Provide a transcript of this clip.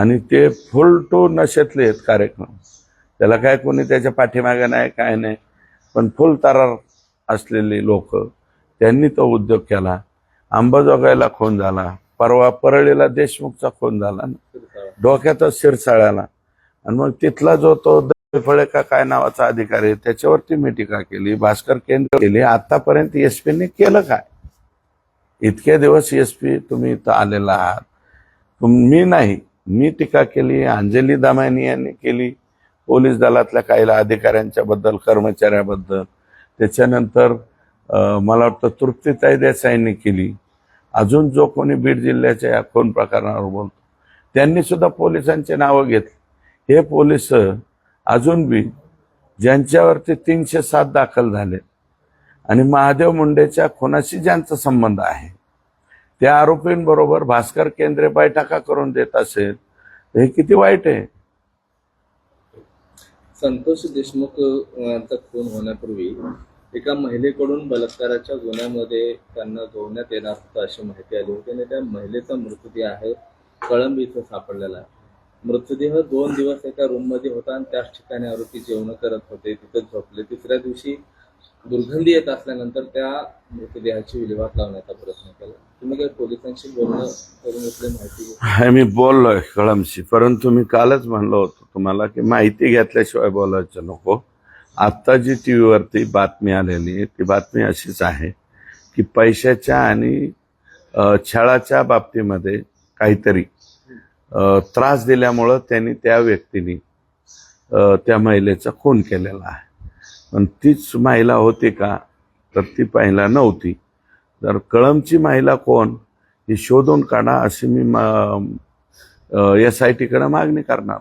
आणि ते फुल टू नशेतले आहेत कार्यक्रम. त्याला काय कोणी त्याच्या पाठीमागे नाही काय नाही. पण फुल तरार असलेले लोक त्यांनी तो उद्योग केला. अंबाजोगाईला खून झाला. परवा परळीला देशमुखचा खून झाला. डोक्यातच शिरसाळ्याला आणि मग तिथला जो तो फळे का काय नावाचा अधिकारी आहे त्याच्यावरती मी टीका केली. भास्कर केंद्र केली. आतापर्यंत एस पीने केलं काय? इतके दिवस एस पी तुम्ही इथं आलेला आहात. मी नाही. मी टीका केली अंजली दामानी यांनी केली पोलीस दलातल्या काही अधिकाऱ्यांच्या बद्दल कर्मचाऱ्याबद्दल. त्याच्यानंतर मला वाटतं तृप्तीताई देसाईंनी केली. अजून जो कोणी बीड जिल्ह्याच्या या खून प्रकरणावर बोलतो त्यांनी सुद्धा पोलिसांचे नावं घेतली. हे पोलीस अजून बी ज्यांच्यावरती तीनशे सात दाखल झाले. आणि महादेव मुंडेच्या खुनाशी ज्यांचा संबंध आहे त्या आरोपींबरोबर भास्कर केंद्रे बैठका करून देत असेल हे किती वाईट आहे? संतोष देशमुख यांचा खून होण्यापूर्वी एका महिलेकडून बलात्काराच्या गुन्ह्यामध्ये त्यांना जोडण्यात येणार होतं अशी माहिती आली होती आणि त्या महिलेचा मृतदेह आहे कळंब इथं सापडलेला आहे. मृतदेह दोन दिवस एका रूममध्ये होता आणि त्याच ठिकाणी आरोपी जेवण करत होते तिथं झोपले. तिसऱ्या दिवशी दुर्गंधी येत असल्यानंतर त्या मृतदेहाची विल्हेवाट लावण्याचा प्रयत्न केला. तुम्ही काही पोलिसांशी बोलणं करून माहिती? मी बोललोय कळमशी. परंतु मी कालच म्हणलो होतो तुम्हाला की माहिती घेतल्याशिवाय बोलायचं नको. आत्ता जी टी व्हीवरती बातमी आलेली आहे ती बातमी अशीच आहे की पैशाच्या आणि छळाच्या बाबतीमध्ये काहीतरी त्रास दिल्यामुळं त्यांनी त्या व्यक्तीने त्या महिलेचा खून केलेला आहे. पण तीच महिला होती का तर ती पहिला नव्हती. तर कळमची महिला कोण ही शोधून काढा अशी मी एस आय टीकडे मागणी करणार.